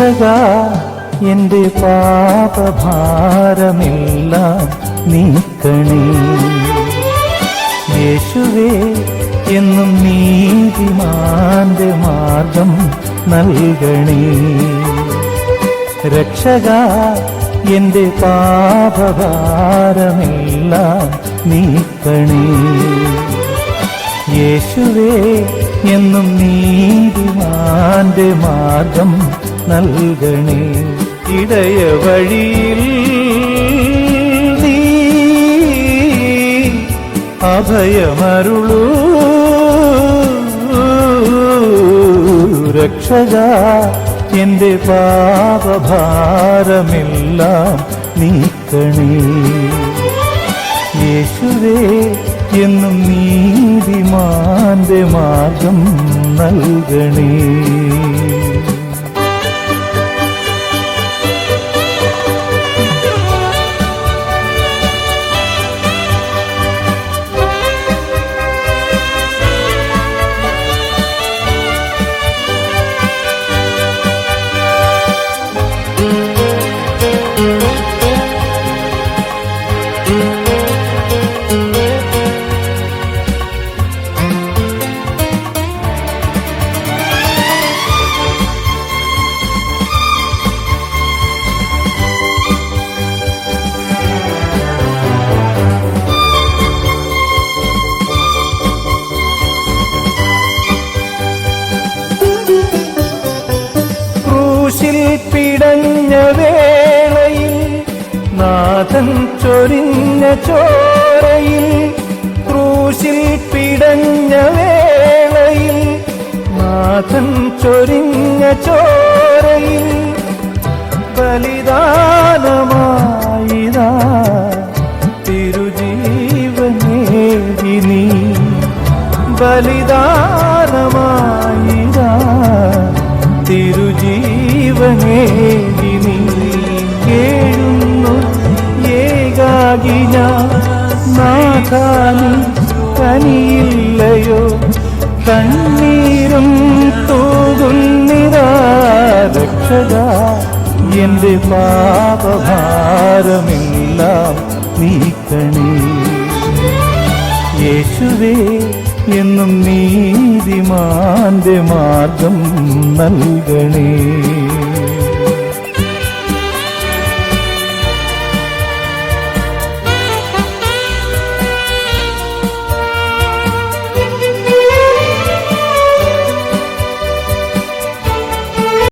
രക്ഷക എന്റെ പാപഭാരമെല്ലാം നീക്കണേ. യേശുവേ എന്നും നീതിമാന്റെ മാർഗം നൽകണേ. രക്ഷക എന്റെ പാപഭാരമെല്ലാം നീക്കണേ. യേശുവേ എന്നും നീതിമാന്റെ മാർഗം നൽകണേ ഇടയ വഴിയിൽ നീ അഭയമരുളൂ. രക്ഷക എന്റെ പാപഭാരമെല്ലാം നീക്കണേ. യേശുവേ എന്നും നീതിമാന്റെ മാർഗം നൽകണേ. പിടഞ്ഞ വേളയിൽ നാഥൻ ചൊരിഞ്ഞ ചോരയിൽ ക്രൂശിൽ പിടഞ്ഞ വേളയിൽ നാഥൻ ചൊരിഞ്ഞ ചോരയിൽ ബലിദാനമായിതാ തിരുജീവനേകി നീ. ബലിദാനമായിതാ തിരുജീവനേകി നീ കേഴുന്നു ഏകാകി ഞാൻ നാഥാനി കനിയില്ലയോ? കണ്ണീരും തൂകുന്നിതാ രക്ഷക. എന്റെ പാപഭാരമെല്ലാം നീക്കണേ യേശുവേ എന്നും നീതിമാന്റെ മാർഗം നൽകണേ.